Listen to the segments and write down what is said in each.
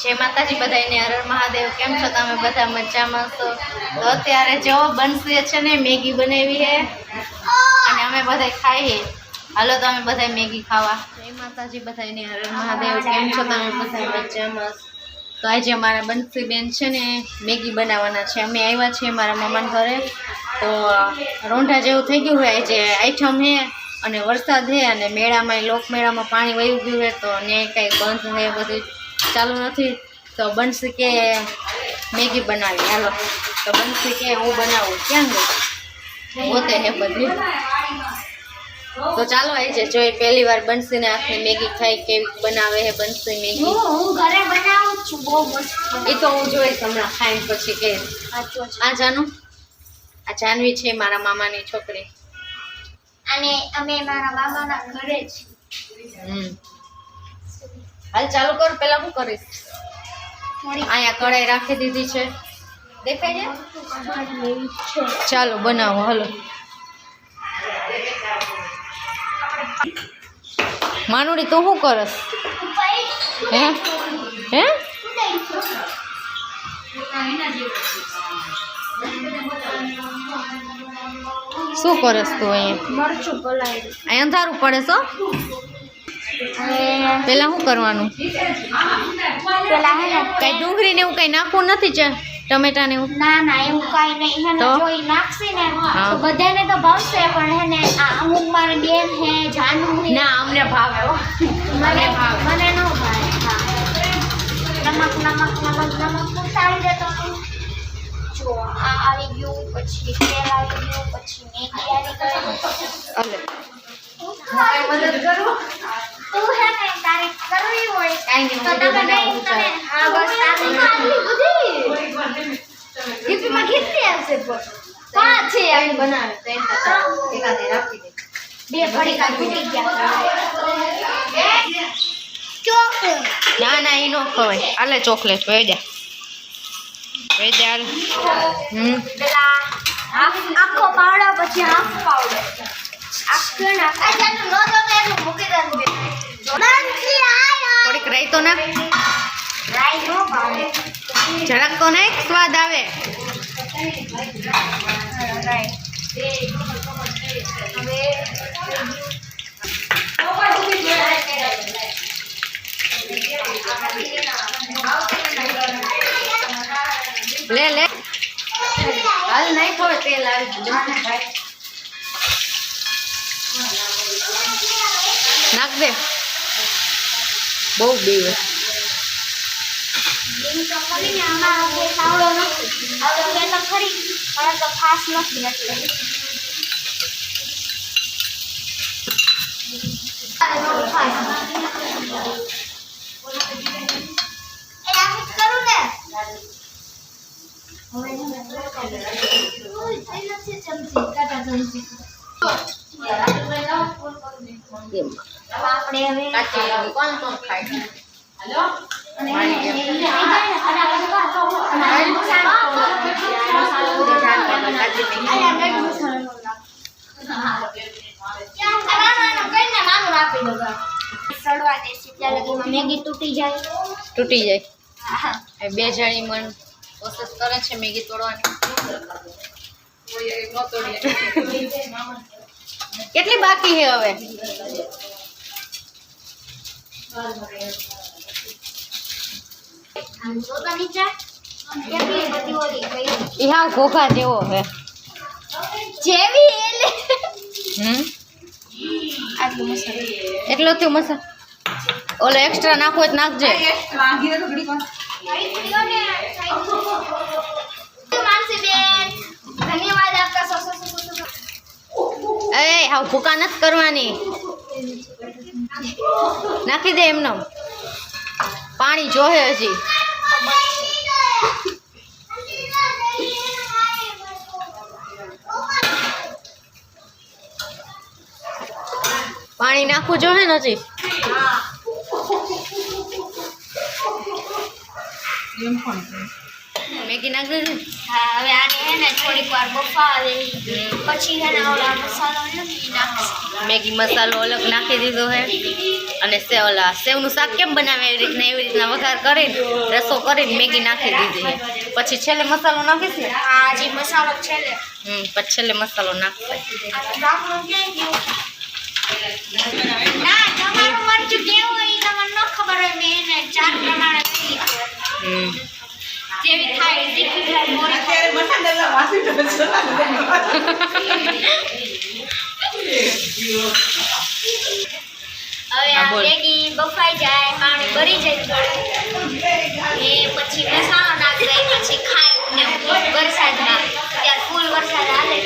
જય માતાજી બધાને હર મહાદેવ, કેમ છો તમે બધા મજામાં છો? તો અત્યારે જો બનશે છે ને, મેગી બનાવી છે. અને અમે બધા ખાઈએ હાલો તો અમે બધા મેગી ખાવા. જય માતાજી બધાને હર મહાદેવ, કેમ છો તમે બધા મજામાં તો આજે અમારા બંસી બેન છે ને, મેગી બનાવવાના છે. અમે આવ્યા છીએ મારા મામાના ઘરે. તો રોંઢા જેવું થઈ ગયું હોય, આજે આઈટમ હે અને વરસાદ હે અને મેળામાં, લોકમેળામાં પાણી વહી ગયું હોય તો ને કાંઈ બંધ હે બધું ચાલુ નથી તો બનશે કે મેગી બનાવી. હાલો તો બનશે કે હું બનાવું. ક્યાં ગઈ? પોતે હે બધી. તો ચાલો આવી છે જો એ પહેલી વાર બંસીને હાથની મેગી ખાઈ કેવી બનાવે હે બંસી મેગી. હું હું ઘરે બનાવું છું બહુ મસ્ત એ તો હું જોઈશ હમણાં ખાઈને પછી કે. આ જાનું? આ જાનવી છે મારા મામાની છોકરી. અને અમે મારા મામાના ઘરે જ. હમ. હાલ ચાલુ કર પેલા હું કરીશ. અહીંયા કઢાઈ રાખી દીધી છે. દેખાય છે? ચાલો બનાવો હલો. માનુડી તું શું કરસ? હે? હે? શું કરસ તું અહીંયા? અહીંયા અંધારું પડે છો પેલા શું કરવાનું? પેલા હે ને કઈ ડુંગળી ને એવું કઈ નાખવું નથી છે ટમેટા ને એવું? ના ના એવું કાંઈ નહીં. હે ને તો? જો ઈ નાખશે ને તો બધાને તો ભાવશે પણ હે ને આ અમુક મારે બેન હે જાનુ હે ના અમને ભાવે હો. મને ભાવે. મને ન ભાવે નમક નમક નમક નમક ઉતારી દેતો તું. જો આ આવી ગયું પછી તેલ આવી ગયું પછી મેગી આવી ગઈ. અલે. મદદ કરું? કાંઈ નહીં, તો હું તમે બનાવું નહીં ચાલ. તમે હા બસ તારી આટલી બધી ગીફ્ટમાં કેટલી આવશે પણ પાંચ છે કઈ બનાવે તો એમ તો ચાલ, એકાદે રાખી દે બે પડીકા તૂટી ગયા ચોકલેટ ના ના એ નો ખવાય આલે ચોકલેટ વહી જા વહી જા હાલ. હમ પેલા હાફ આખો પાવડર પછી હાફ પાવડર આખો નાખ આ જાનું નો તો એટલું મૂકી દેવાનું બંસી આયો નો જરાક કોને સ્વાદ આવે. લે લે. હાલ નહીં ખવે તેલ આવી નાખ દે. બહુ દિવસ. આવડો નથી. આવડો ગેસ તો મેગી તૂટી જાય. તૂટી જાય બે જણી મન કોશિશ કરે છે મેગી તોડવાની. કેટલી બાકી છે હવે? હા ઘોઘા જેવો હવે. જેવી એટલે. હમ? આટલું મસાલો એટલો થયો મસા. ઓલો એક્સ્ટ્રા નાખવો જ તો નાખજે. ધન્યવાદ. એ હાવ ભૂકા નથી કરવાની. નાખી દે એમનો. પાણી જોહે હજી. પાણી નાખવું જોહે ને હજી? મેગી નાખી દીધી હા હવે આને હે ને થોડીક વાર બફાવે પછી હે ને ઓલા મસાલો છે મેગી નાખશે. મેગી મસાલો અલગ નાખી દીધો હે. અને સે ઓલા સેવનું શાક કેમ બનાવે એવી રીતના એવી રીતના વઘાર કરીને રસો કરીને મેગી નાખી દીધી હે. પછી છેલ્લે મસાલો નાખીશ ને? આ જે મસાલો છેલ્લે. હમ પછી છેલ્લે મસાલો નાખશે. ના તમારું મરચું કેવું હોય તમને ન ખબર હોય મેં એને ચાર પ્રમાણે હમ. જેવી થાય તીખી થાય મોરી અત્યારે મસાલા વાસી તો હવે આ. મેગી બફાઈ જાય પાણી ભરી જાય થોડું. એ પછી મસાલો નાખ દઈ પછી ખાય ને વરસાદમાં ત્યાં ફૂલ વરસાદ આવે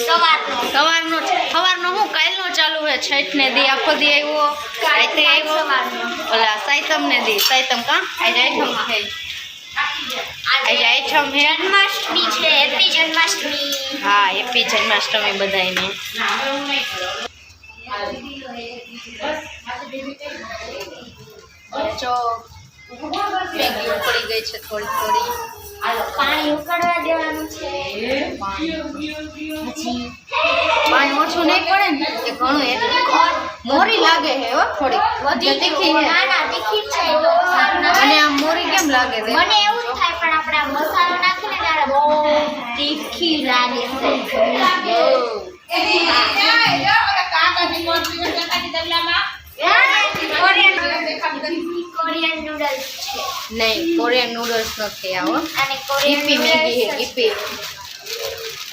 સવારનો. સવારનો સવારનો હું કાલનો ચાલુ છે છઠ ને દી આખો દી આવ્યો રાત્રે આવ્યો. ઓલા સાયતમ ને દી. સાયતમ કા? થઈ આજે આઈટમ હે જન્માષ્ટમી છે હેપી જન્માષ્ટમી. હા એપી જન્માષ્ટમી બધાયને. જો મેગી ઉકળી ગઈ છે થોડી થોડી. પાણી ઉકળવા દેવાનું છે. પાણી ઓછું નહીં પડે ને એ ઘણું એટલે મોરી લાગે છે હો થોડી વધી તીખી છે ના ના તીખી છે તો અને આ મોરી કેમ લાગે છે? મને એવું જ થાય પણ આપણે મસાલો નાખીને ત્યારે બહુ તીખી લાગે છે. નહીં કોરિયન નૂડલ્સ નથી આવો. અને કોરિયન મેગી ગીપી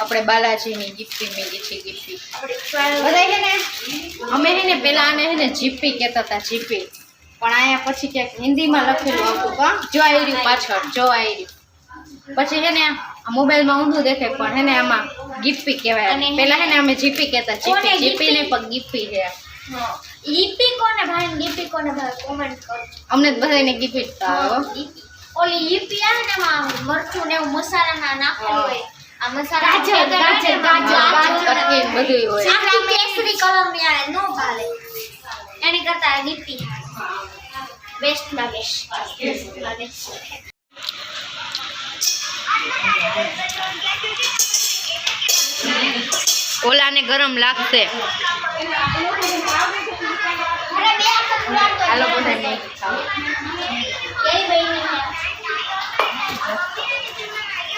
આપણે બાલાજીની ગીપી મેગી છે આપણે બધા છે ને અમે છે ને પેલા આને છે ને જીપી કહેતા હતા જીપી. પણ અહીંયા પછી ક્યાંક હિન્દીમાં લખેલું હતું પણ જો આવી રહ્યું પાછળ જો આવી રહ્યું. પછી છે ને આ મોબાઈલમાં ઊંધું દેખાય પણ હે ને આમાં ગીપી કહેવાય. પેલા છે ને અમે જીપી કહેતા જીપી જીપી ને પણ ગીપી છે. ઈપી કોને ભાઈ લીપી કોને ભાઈ કોમેન્ટ કરો. અમને બધાને હો. લીપી. ઓલી ઈપી આવે ને એમાં મરચું ને એવું મસાલાના નાખેલું હોય. કેસરી કલરની આવે નો ભાવે. એની કરતા લીપી બેસ્ટ. લાગે બેસ્ટ. લાગે ઓલાને ગરમ લાગશે. અરે બે હાલો જાય.